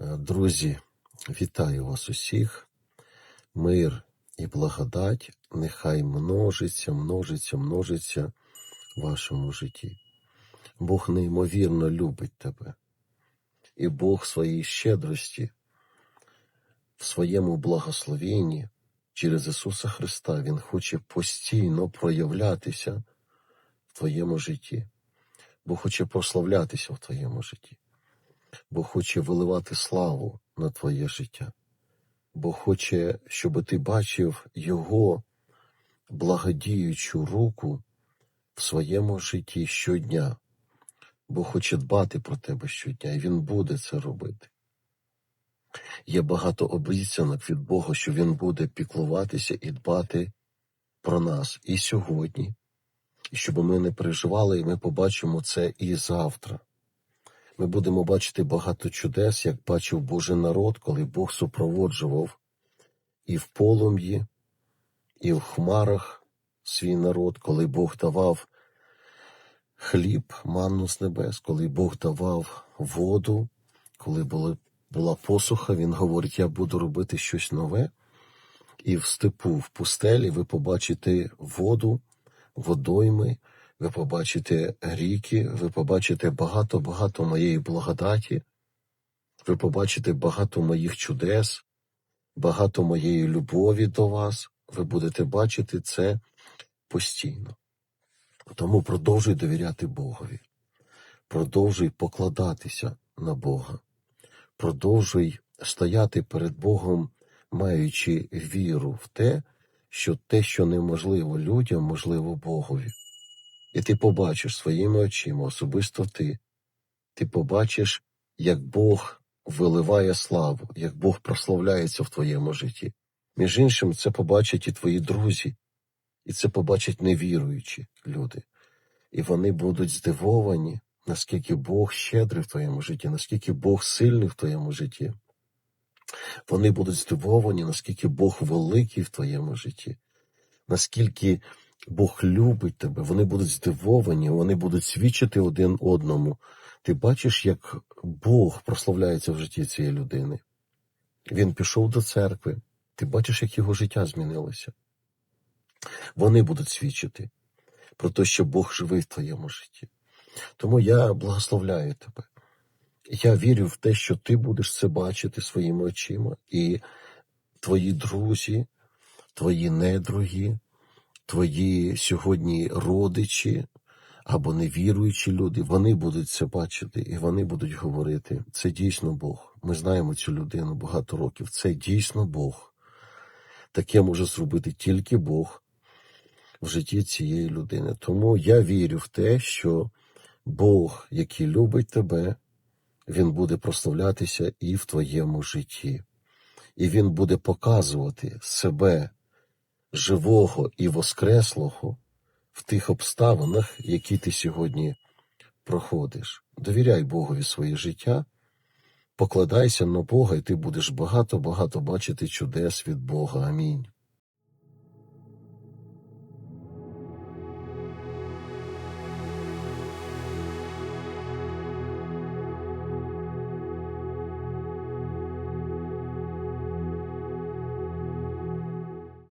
Е, Друзі, вітаю вас усіх. Мир і благодать нехай множиться, множиться, множиться в вашому житті. Бог неймовірно любить тебе. І Бог своїй щедрості, в своєму благословенні через Ісуса Христа Він хоче постійно проявлятися в твоєму житті. Бог хоче прославлятися в твоєму житті. Бог хоче виливати славу на твоє життя. Бог хоче, щоб ти бачив Його благодіючу руку в своєму житті щодня. Бог хоче дбати про тебе щодня, і Він буде це робити. Є багато обіцянок від Бога, що Він буде піклуватися і дбати про нас і сьогодні, і щоб ми не переживали, і ми побачимо це і завтра. Ми будемо бачити багато чудес, як бачив Божий народ, коли Бог супроводжував і в полум'ї, і в хмарах свій народ, коли Бог давав хліб, манну з небес, коли Бог давав воду, коли були, була посуха, Він говорить, я буду робити щось нове. І в степу, в пустелі ви побачите воду, водойми, ви побачите ріки, ви побачите багато-багато моєї благодаті, ви побачите багато моїх чудес, багато моєї любові до вас. Ви будете бачити це постійно. Тому продовжуй довіряти Богові, продовжуй покладатися на Бога, продовжуй стояти перед Богом, маючи віру в те, що те, що неможливо людям, можливо Богові. І ти побачиш своїми очима, особисто ти, ти побачиш, як Бог виливає славу, як Бог прославляється в твоєму житті. Між іншим, це побачать і твої друзі, і це побачать невіруючі люди. І вони будуть здивовані, наскільки Бог щедрий в твоєму житті, наскільки Бог сильний в твоєму житті. Вони будуть здивовані, наскільки Бог великий в твоєму житті, наскільки Бог любить тебе. Вони будуть здивовані, вони будуть свідчити один одному. Ти бачиш, як Бог прославляється в житті цієї людини. Він пішов до церкви. Ти бачиш, як його життя змінилося. Вони будуть свідчити про те, що Бог живий в твоєму житті. Тому я благословляю тебе. Я вірю в те, що ти будеш це бачити своїми очима, і твої друзі, твої недруги, твої сьогодні родичі або невіруючі люди, вони будуть це бачити і вони будуть говорити: це дійсно Бог. Ми знаємо цю людину багато років. Це дійсно Бог. Таке може зробити тільки Бог в житті цієї людини. Тому я вірю в те, що Бог, який любить тебе, він буде прославлятися і в твоєму житті, і він буде показувати себе живого і воскреслого в тих обставинах, які ти сьогодні проходиш. Довіряй Богові своє життя, покладайся на Бога, і ти будеш багато-багато бачити чудес від Бога. Амінь.